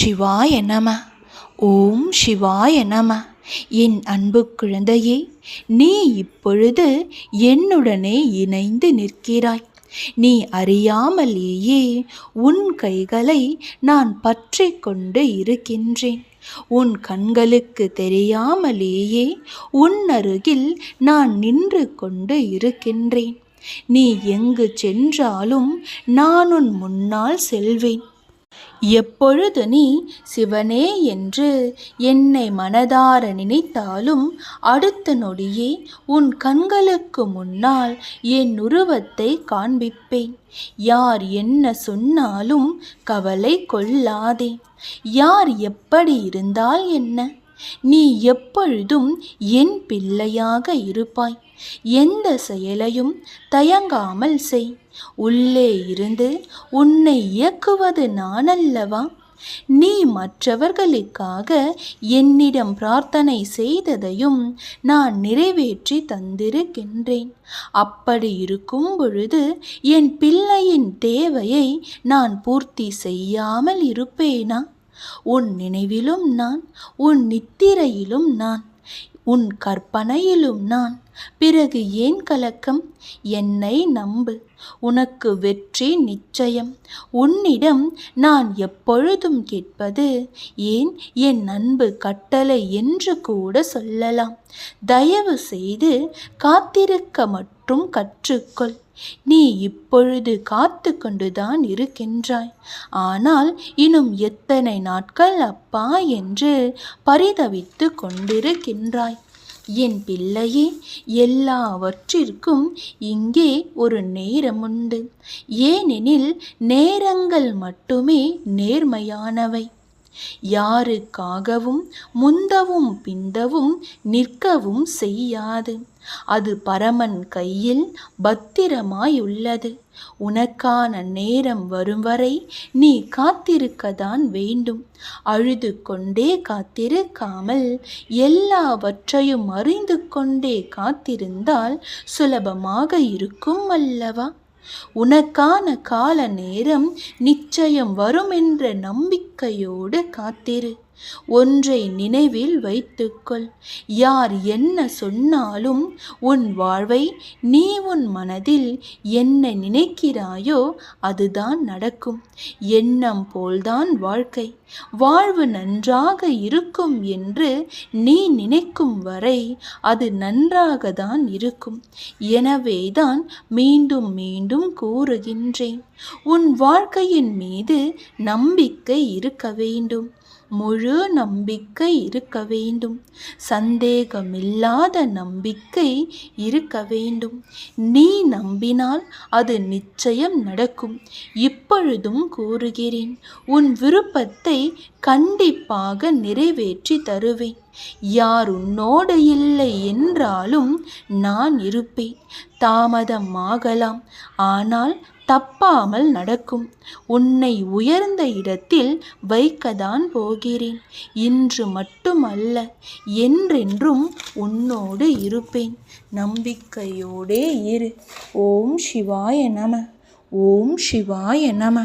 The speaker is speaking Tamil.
சிவாய நம. ஓம் சிவாய நம. என் அன்பு குழந்தையே நீ இப்பொழுது என்னுடனே இணைந்து நிற்கிறாய். நீ அறியாமலேயே உன் கைகளை நான் பற்றி கொண்டு இருக்கின்றேன். உன் கண்களுக்கு தெரியாமலேயே உன் அருகில் நான் நின்று கொண்டு இருக்கின்றேன். நீ எங்கு சென்றாலும் நான் உன் முன்னால் செல்வேன். எப்பொழுது நீ சிவனே என்று என்னை மனதார நினைத்தாலும் அடுத்த நொடியே உன் கண்களுக்கு முன்னால் என் உருவத்தை காண்பிப்பேன். யார் என்ன சொன்னாலும் கவலை கொள்ளாதே. யார் எப்படி இருந்தால் என்ன? நீ எப்பொழுதும் என் பிள்ளையாக இருப்பாய். எந்த செயலையும் தயங்காமல் செய். உள்ளே இருந்து உன்னை இயக்குவது நான் அல்லவா நீ மற்றவர்களுக்காக என்னிடம் பிரார்த்தனை செய்ததையும் நான் நிறைவேற்றி தந்திருக்கின்றேன். அப்படி இருக்கும் பொழுது என் பிள்ளையின் தேவையை நான் பூர்த்தி செய்யாமல் இருப்பேனா? உன் நினைவிலும் நான் உன் நித்திரையிலும் நான். உன் கற்பனையிலும் நான். பிறகு ஏன் கலக்கம்? என்னை நம்பு. உனக்கு வெற்றி நிச்சயம். உன்னிடம் நான் எப்பொழுதும் கேட்பது ஏன் என் அன்பு கட்டளை என்று கூட சொல்லலாம். தயவு செய்து காத்திருக்க மட்டும் கற்றுக்கொள். நீ இப்பொழுது காத்து கொண்டுதான் இருக்கின்றாய். ஆனால் இன்னும் எத்தனை நாட்கள் அப்பா என்று பரிதவித்து கொண்டிருக்கின்றாய். என் பிள்ளையே எல்லாவற்றிற்கும் இங்கே ஒரு நேரம் உண்டு ஏனெனில் நேரங்கள் மட்டுமே நேர்மையானவை. யாருக்காகவும் முந்தவும் பிந்தவும் நிற்கவும் செய்யாது. அது பரமன் கையில் பத்திரமாயுள்ளது. உனக்கான நேரம் வரும் வரை நீ காத்திருக்கதான் வேண்டும். அழுது கொண்டே காத்திருக்காமல் எல்லாவற்றையும் அறிந்து கொண்டே காத்திருந்தால் சுலபமாக இருக்கும் அல்லவா? உனக்கான கால நேரம் நிச்சயம் வரும் என்ற நம்பிக்கையோடு காத்திரு. ஒன்றை நினைவில் வைத்துக்கொள். யார் என்ன சொன்னாலும் உன் வாழ்வை நீ உன் மனதில் என்ன நினைக்கிறாயோ அதுதான் நடக்கும். எண்ணம் போல்தான் வாழ்க்கை. வாழ்வு நன்றாக இருக்கும் என்று நீ நினைக்கும் வரை அது நன்றாக தான் இருக்கும். எனவேதான் மீண்டும் மீண்டும் கூறுகின்றேன். உன் வாழ்க்கையின் மீது நம்பிக்கை இருக்க வேண்டும். முழு நம்பிக்கை இருக்க வேண்டும். சந்தேகமில்லாத நம்பிக்கை இருக்க வேண்டும். நீ நம்பினால் அது நிச்சயம் நடக்கும். இப்பொழுதும் கூறுகிறேன் உன் விருப்பத்தை கண்டிப்பாக நிறைவேற்றி தருவேன். யார் உன்னோடு இல்லை என்றாலும் நான் இருப்பேன். தாமதம் ஆகலாம் ஆனால் தப்பாமல் நடக்கும். உன்னை உயர்ந்த இடத்தில் வைக்கதான் போகிறேன். இன்று மட்டுமல்ல என்றென்றும் உன்னோடு இருப்பேன். நம்பிக்கையோடே இரு. ஓம் சிவாய நம. ஓம் சிவாய நம.